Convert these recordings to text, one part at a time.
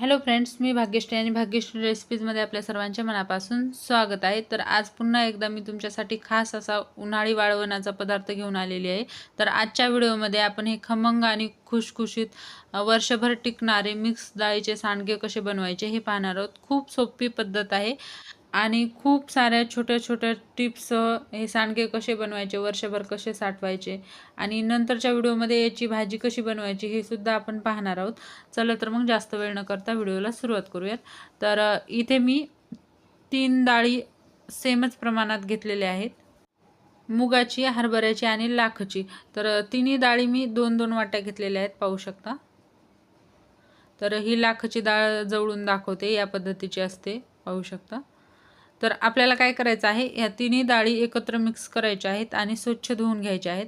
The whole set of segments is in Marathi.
हॅलो फ्रेंड्स मी भाग्यश्री आणि भाग्यश्री रेसिपीजमध्ये आपल्या सर्वांच्या मनापासून स्वागत आहे. तर आज पुन्हा एकदा मी तुमच्यासाठी खास असा उन्हाळी वाळवणाचा पदार्थ घेऊन आलेली आहे. तर आजच्या व्हिडिओमध्ये आपण हे खमंग आणि खुशखुशीत वर्षभर टिकणारे मिक्स डाळीचे सांडगे कसे बनवायचे हे पाहणार आहोत. खूप सोपी पद्धत आहे. आणि खूप साऱ्या छोट्या छोट्या टिप्स हे सांडगे कसे बनवायचे वर्षभर कसे साठवायचे आणि नंतरच्या व्हिडिओमध्ये याची भाजी कशी बनवायची हे सुद्धा आपण पाहणार आहोत. चला तर मग जास्त वेळ न करता व्हिडिओला सुरुवात करूयात. तर इथे मी तीन डाळी सेमच प्रमाणात घेतलेल्या आहेत. मुगाची हरभऱ्याची आणि लाखची. तर तिन्ही डाळी मी दोन दोन वाट्या घेतलेल्या आहेत पाहू शकता. तर ही लाखची डाळ जवळून दाखवते या पद्धतीची असते पाहू शकता. तर आपल्याला काय करायचं आहे? ह्या तिन्ही डाळी एकत्र मिक्स करायच्या आहेत आणि स्वच्छ धुवून घ्यायच्या आहेत.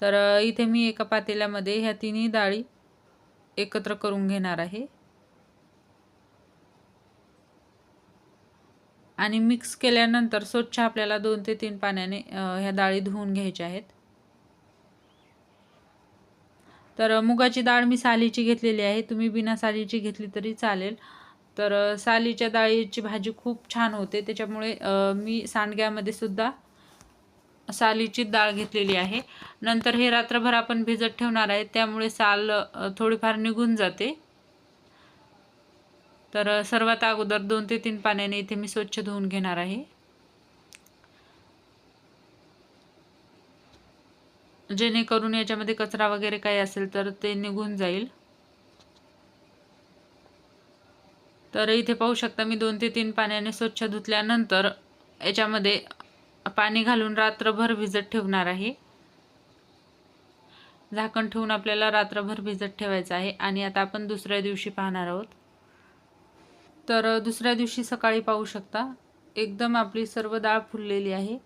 तर इथे मी एका पातेल्यामध्ये ह्या तिन्ही डाळी एकत्र करून घेणार आहे. आणि मिक्स केल्यानंतर स्वच्छ आपल्याला दोन ते तीन पाण्याने ह्या डाळी धुवून घ्यायच्या आहेत. तर मुगाची डाळ मी सालीची घेतलेली आहे. तुम्ही बिना सालीची घेतली तरी चालेल. तर सालीच्या डाळीची भाजी खूप छान होते. त्याच्यामुळे मी सांडग्यामध्ये सुद्धा सालीची डाळ घेतलेली आहे. नंतर हे रात्रभर आपण भिजत ठेवणार आहे. त्यामुळे साल थोडीफार निघून जाते. तर सर्वात अगोदर दोन ते तीन पाण्याने इथे मी स्वच्छ धुवून घेणार आहे. जेणेकरून याच्यामध्ये कचरा वगैरे काही असेल तर ते निघून जाईल. तर इथे पाहू शकता मी दोन ते तीन पाण्याने स्वच्छ धुतल्यानंतर याच्यामध्ये पाणी घालून रात्रभर भिजत ठेवणार आहे. झाकण ठेवून आपल्याला रात्रभर भिजत ठेवायचं आहे आणि आता आपण दुसऱ्या दिवशी पाहणार आहोत. तर दुसऱ्या दिवशी सकाळी पाहू शकता एकदम आपली सर्व डाळ फुललेली आहे.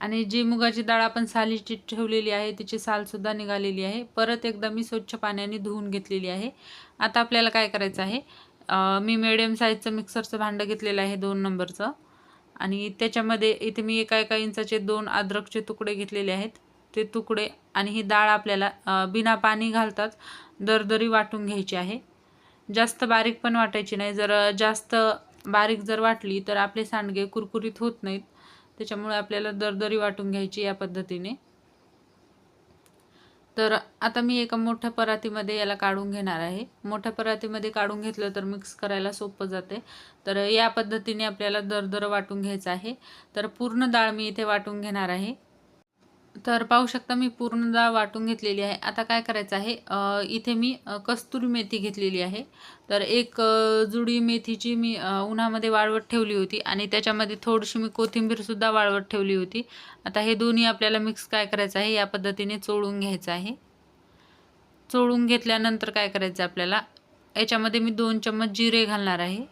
आणि जी मुगाची डाळ आपण सालीची ठेवलेली आहे तिची सालसुद्धा निघालेली आहे. परत एकदा मी स्वच्छ पाण्याने धुवून घेतलेली आहे. आता आपल्याला काय करायचं आहे? मी मिडियम साईजचं मिक्सरचं भांडं घेतलेलं आहे दोन नंबरचं आणि त्याच्यामध्ये इथे मी एका एका इंचाचे दोन अद्रकचे तुकडे घेतलेले आहेत. ते तुकडे आणि ही डाळ आपल्याला बिना पाणी घालताच दरदरी वाटून घ्यायची आहे. जास्त बारीक पण वाटायची नाही. जर जास्त बारीक जर वाटली तर आपले सांडगे कुरकुरीत होत नाहीत. त्याच्यामुळे आपल्याला दरदरी वाटून घ्यायची या पद्धतीने. तर आता मी एका मोठ्या परातीमध्ये याला काढून घेणार आहे. मोठ्या परातीमध्ये काढून घेतलं तर मिक्स करायला सोपं जाते. तर या पद्धतीने आपल्याला दरदर वाटून घ्यायचं आहे. तर पूर्ण डाळ मी इथे वाटून घेणार आहे. तर पाहू शकता मी पूर्ण डाळ वाटून घेतलेली आहे. आता काय करायचं आहे? इथे मी कस्तुरी मेथी घेतलेली आहे. तर एक जुडी मेथीची मी उन्हामध्ये वाळवत ठेवली होती आणि त्याच्यामध्ये थोडीशी मी कोथिंबीरसुद्धा वाळवत ठेवली होती. आता हे दोन्ही आपल्याला मिक्स काय करायचं आहे? या पद्धतीने चोळून घ्यायचं आहे. चोळून घेतल्यानंतर काय करायचं आपल्याला? याच्यामध्ये मी दोन चम्मच जिरे घालणार आहे.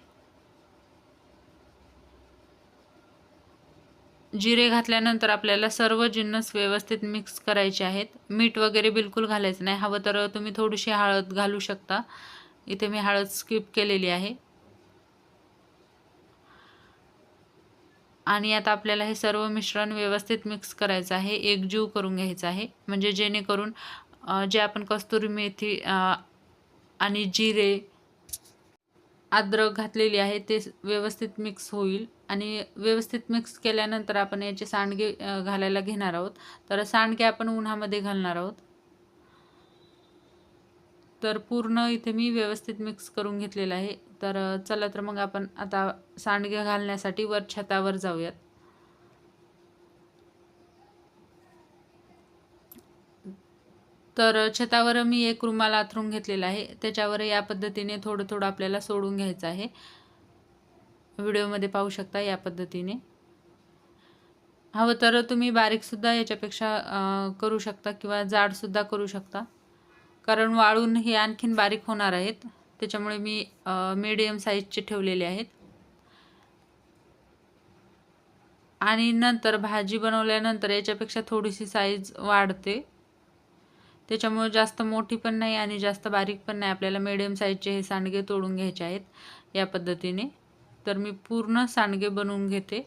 जिरे घातल्यानंतर आपल्याला सर्व जिन्नस व्यवस्थित मिक्स करायचे आहेत. मीठ वगैरे बिलकुल घालायचं नाही. हवं तर तुम्ही थोडीशी हळद घालू शकता. इथे मी हळद स्किप केलेली आहे. आणि आता आपल्याला हे सर्व मिश्रण व्यवस्थित मिक्स करायचं आहे. एकजीव करून घ्यायचं आहे. म्हणजे जेणेकरून जे आपण कस्तुरी मेथी आणि जिरे अद्रक घातलेली आहे ते व्यवस्थित मिक्स होईल. आणि व्यवस्थित मिक्स केल्यानंतर आपण याचे सांडगे घालायला घेणार आहोत. तर सांडगे आपण उन्हामध्ये घालणार आहोत. तर पूर्ण इथे मी व्यवस्थित मिक्स करून घेतलेलं आहे. तर चला तर मग आपण आता सांडगे घालण्यासाठी वर छतावर जाऊयात. तर छतावर मी एक रुमाल आथरून घेतलेला आहे. त्याच्यावर या पद्धतीने थोडं थोडं आपल्याला सोडून घ्यायचं आहे. व्हिडिओमध्ये पाहू शकता या पद्धतीने. हवं तर तुम्ही बारीकसुद्धा याच्यापेक्षा करू शकता किंवा जाडसुद्धा करू शकता. कारण वाळून हे आणखीन बारीक होणार आहेत. त्याच्यामुळे मी मीडियम साईजचे ठेवलेले आहेत. आणि नंतर भाजी बनवल्यानंतर याच्यापेक्षा थोडीशी साईज वाढते. त्याच्यामुळे जास्त मोठी पण नाही आणि जास्त बारीक पण नाही. आपल्याला मिडियम साईजचे हे सांडगे तोडून घ्यायचे आहेत या पद्धतीने. तर मी पूर्ण सांडगे बनवून घेते.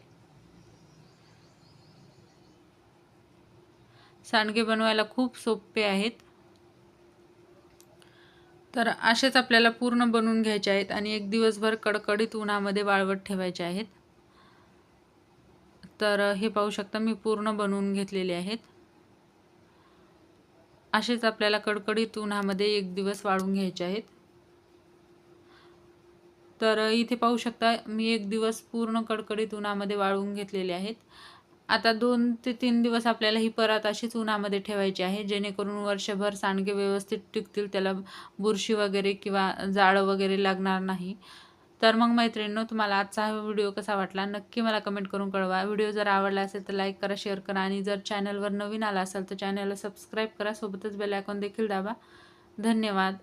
सांडगे बनवायला खूप सोपे आहेत. तर असेच आपल्याला पूर्ण बनवून घ्यायचे आहेत आणि एक दिवसभर कडकडीत उन्हामध्ये वाळवत ठेवायचे आहेत. तर हे पाहू शकता मी पूर्ण बनवून घेतलेले आहेत. असेच आपल्याला कडकडीत उन्हामध्ये एक दिवस वाळून घ्यायचे आहेत. तर इथे पाहू शकता मी एक दिवस पूर्ण कडकडीत उन्हामध्ये वाळवून घेतलेले आहेत. आता दोन ते तीन दिवस आपल्याला ही परत अशीच उन्हामध्ये ठेवायची आहे जेणेकरून वर्षभर सांडगे व्यवस्थित टिकतील त्याला बुरशी वगैरे किंवा जाळं वगैरे लागणार नाही. तर मग मैत्रिणींनो तुम्हाला आजचा हा व्हिडिओ कसा वाटला नक्की मला कमेंट करून कळवा. व्हिडिओ जर आवडला असेल तर लाईक करा शेअर करा आणि जर चॅनलवर नवीन आला असेल तर चॅनलला सबस्क्राईब करा. सोबतच बेल आयकॉन देखील दाबा. धन्यवाद.